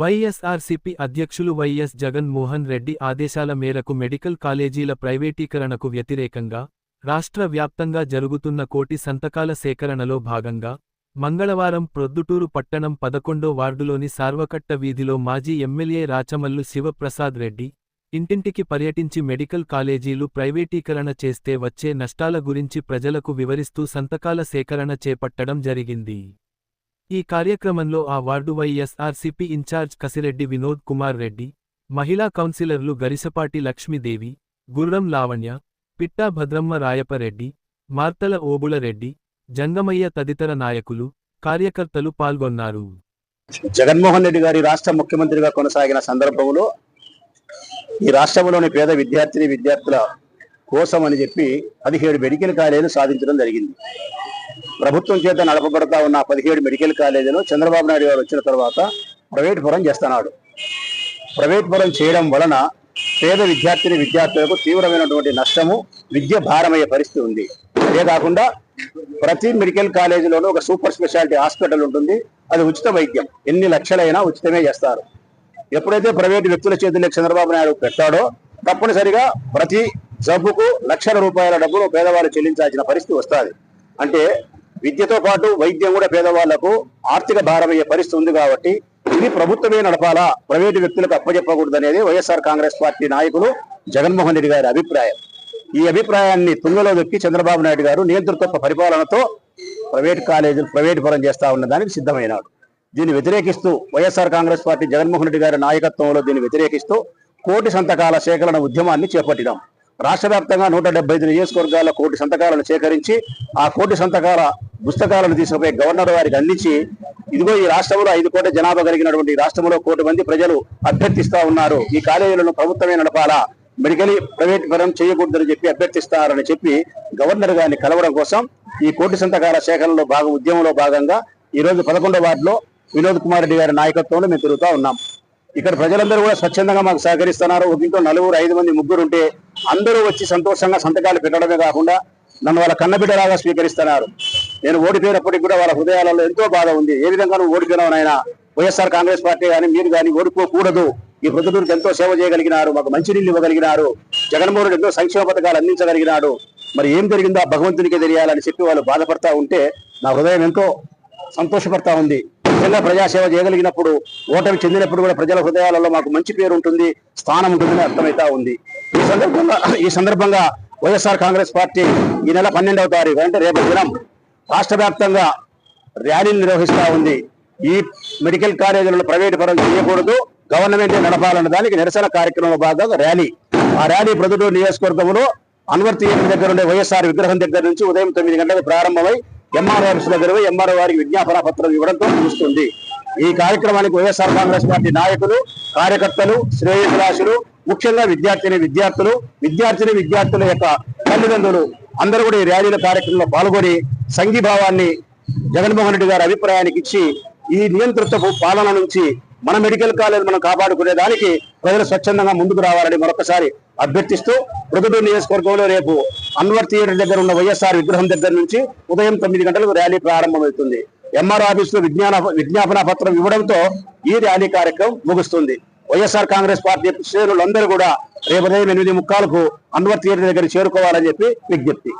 వైఎస్ఆర్సీపీ అధ్యక్షులు వైఎస్ జగన్మోహన్ రెడ్డి ఆదేశాల మేరకు మెడికల్ కాలేజీల ప్రైవేటీకరణకు వ్యతిరేకంగా రాష్ట్ర వ్యాప్తంగా జరుగుతున్న కోటి సంతకాల సేకరణలో భాగంగా మంగళవారం ప్రొద్దుటూరు పట్టణం పదకొండో వార్డులోని సార్వకట్ట వీధిలో మాజీ ఎమ్మెల్యే రాచమల్లు శివప్రసాద్ రెడ్డి ఇంటింటికి పర్యటించి మెడికల్ కాలేజీలు ప్రైవేటీకరణ చేస్తే వచ్చే నష్టాల గురించి ప్రజలకు వివరిస్తూ సంతకాల సేకరణ చేపట్టడం జరిగింది. ఈ కార్యక్రమంలో ఆ వార్డు వైఎస్ఆర్సీపీ ఇన్ఛార్జ్ కసిరెడ్డి వినోద్ కుమార్ రెడ్డి మహిళా కౌన్సిలర్లు గరిసపాటి లక్ష్మీదేవి గుర్రం లావణ్య పిట్టా భద్రమ్మ రాయపరెడ్డి మార్తల ఓబుళరెడ్డి జంగమయ్య తదితర నాయకులు కార్యకర్తలు పాల్గొన్నారు. జగన్మోహన్ రెడ్డి గారి రాష్ట్ర ముఖ్యమంత్రిగా కొనసాగిన సందర్భంలో ఈ రాష్ట్రంలోని పేద విద్యార్థిని విద్యార్థుల కోసం అని చెప్పి పదిహేడు మెడికల్ కాలేజీలు సాధించడం జరిగింది. ప్రభుత్వం చేత నడపబడతా ఉన్న పదిహేడు మెడికల్ కాలేజీలు చంద్రబాబు నాయుడు గారు వచ్చిన తర్వాత ప్రైవేట్ పరం చేస్తున్నాడు. ప్రైవేట్ పరం చేయడం వలన పేద విద్యార్థిని విద్యార్థులకు తీవ్రమైనటువంటి నష్టము విద్య భారమయ్యే పరిస్థితి ఉంది. అదే కాకుండా ప్రతి మెడికల్ కాలేజీలోనూ ఒక సూపర్ స్పెషాలిటీ హాస్పిటల్ ఉంటుంది. అది ఉచిత వైద్యం. ఎన్ని లక్షలైనా ఉచితమే చేస్తారు. ఎప్పుడైతే ప్రైవేట్ వ్యక్తుల చేతుల్లో చంద్రబాబు నాయుడు పెట్టాడో తప్పనిసరిగా ప్రతి జబ్బుకు లక్షల రూపాయల డబ్బులు పేదవాళ్ళు చెల్లించాల్సిన పరిస్థితి వస్తుంది. అంటే విద్యతో పాటు వైద్యం కూడా పేదవాళ్ళకు ఆర్థిక భారమయ్యే పరిస్థితి ఉంది కాబట్టి ఇది ప్రభుత్వమే నడపాలా? ప్రైవేటు వ్యక్తులకు అప్పచెప్పకూడదు అనేది వైఎస్ఆర్ కాంగ్రెస్ పార్టీ నాయకులు జగన్మోహన్ రెడ్డి గారి అభిప్రాయం. ఈ అభిప్రాయాన్ని తుంగలో దొక్కి చంద్రబాబు నాయుడు గారు నియంతృత్వ పరిపాలనతో ప్రైవేట్ కాలేజీలు ప్రైవేట్ పరం చేస్తా ఉన్న దానికి సిద్ధమైనాడు. దీన్ని వ్యతిరేకిస్తూ వైఎస్ఆర్ కాంగ్రెస్ పార్టీ జగన్మోహన్ రెడ్డి గారి నాయకత్వంలో దీన్ని వ్యతిరేకిస్తూ కోటి సంతకాల సేకరణ ఉద్యమాన్ని చేపట్టినాం. రాష్ట్ర వ్యాప్తంగా నూట డెబ్బై ఐదు నియోజకవర్గాల కోటి సంతకాలను సేకరించి ఆ కోటి సంతకాల పుస్తకాలను తీసుకుపోయి గవర్నర్ వారికి అందించి ఇదిగో ఈ రాష్ట్రంలో ఐదు కోట్ల జనాభా కలిగినటువంటి రాష్ట్రంలో కోటి మంది ప్రజలు అభ్యర్థిస్తా ఉన్నారు. ఈ కాలేజీలను ప్రభుత్వమే నడపాలా? మెడికల్ ప్రైవేట్ పరం చేయకూడదని చెప్పి అభ్యర్థిస్తారని చెప్పి గవర్నర్ గారిని కలవడం కోసం ఈ కోటి సంతకాల సేకరణలో భాగం ఉద్యమంలో భాగంగా ఈ రోజు పదకొండో వార్డులో వినోద్ కుమార్ రెడ్డి గారి నాయకత్వంలో మేము తిరుగుతా ఉన్నాం. ఇక్కడ ప్రజలందరూ కూడా స్వచ్ఛందంగా మాకు సహకరిస్తున్నారు. ఒక ఇంట్లో నలుగురు ఐదు మంది ముగ్గురు ఉంటే అందరూ వచ్చి సంతోషంగా సంతకాలు పెట్టడమే కాకుండా నన్ను వాళ్ళ కన్నబిడ్డలాగా స్వీకరిస్తున్నారు. నేను ఓడిపోయినప్పటికీ కూడా వాళ్ళ హృదయాలలో ఎంతో బాధ ఉంది. ఏ విధంగా నువ్వు ఓడిపోయినావు నాయన? వైఎస్ఆర్ కాంగ్రెస్ పార్టీ కానీ మీరు కానీ ఓడిపోకూడదు. ఈ ప్రజలకు ఎంతో సేవ చేయగలిగినారు. మాకు మంచినీళ్ళు ఇవ్వగలిగినారు. జగన్మోహన్ రెడ్డి ఎంతో సంక్షేమ పథకాలు అందించగలిగినాడు. మరి ఏం జరిగిందో ఆ భగవంతునికే తెలియాలని చెప్పి వాళ్ళు బాధపడతా ఉంటే నా హృదయం ఎంతో సంతోషపడతా ఉంది. నిజంగా ప్రజాసేవ చేయగలిగినప్పుడు ఓటమి చెందినప్పుడు కూడా ప్రజల హృదయాలలో మాకు మంచి పేరు ఉంటుంది స్థానం ఉంటుందని అర్థమైతా ఉంది. ఈ సందర్భంగా ఈ సందర్భంగా వైఎస్ఆర్ కాంగ్రెస్ పార్టీ ఈ నెల పన్నెండవ తారీఖు అంటే రేపు దినం రాష్ట్ర వ్యాప్తంగా ర్యాలీలు నిర్వహిస్తా ఉంది. ఈ మెడికల్ కాలేజీలను ప్రైవేట్ పరం చేయకూడదు. గవర్నమెంట్ నడపాలన్న దానికి నిరసన కార్యక్రమంలో భాగంగా ర్యాలీ. ఆ ర్యాలీ ప్రొద్దుటూరు నియోజకవర్గంలో అన్వర్ థియేటర్ దగ్గర ఉండే వైఎస్ఆర్ విగ్రహం దగ్గర నుంచి ఉదయం తొమ్మిది గంటలకు ప్రారంభమై ఎంఆర్ ఆఫీస్ దగ్గర ఎంఆర్ఓ వారికి విజ్ఞాపన పత్రం ఇవ్వడంతో ముగుస్తుంది. ఈ కార్యక్రమానికి వైఎస్ఆర్ కాంగ్రెస్ పార్టీ నాయకులు కార్యకర్తలు శ్రేయభిలాషులు ముఖ్యంగా విద్యార్థిని విద్యార్థులు విద్యార్థిని విద్యార్థుల యొక్క తల్లిదండ్రులు అందరూ కూడా ఈ ర్యాలీల కార్యక్రమంలో పాల్గొని సంఘీభావాన్ని జగన్మోహన్ రెడ్డి గారి అభిప్రాయానికి ఇచ్చి ఈ నియంతృత్వపు పాలన నుంచి మన మెడికల్ కాలేజ్ మనం కాపాడుకునే దానికి ప్రజలు స్వచ్ఛందంగా ముందుకు రావాలని మరొకసారి అభ్యర్థిస్తూ ప్రొద్దుటూరు నియోజకవర్గంలో రేపు అన్వర్ థియేటర్ దగ్గర ఉన్న వైఎస్ఆర్ విగ్రహం దగ్గర నుంచి ఉదయం తొమ్మిది గంటలకు ర్యాలీ ప్రారంభమవుతుంది. ఎంఆర్ ఆఫీస్లో విజ్ఞాన విజ్ఞాపన పత్రం ఇవ్వడంతో ఈ ర్యాలీ కార్యక్రమం ముగుస్తుంది. వైఎస్ఆర్ కాంగ్రెస్ పార్టీ శ్రేణులందరూ కూడా రేపు ఉదయం ఎనిమిది ముక్కాలకు అన్వర్ థియేటర్ దగ్గర చేరుకోవాలని చెప్పి విజ్ఞప్తి.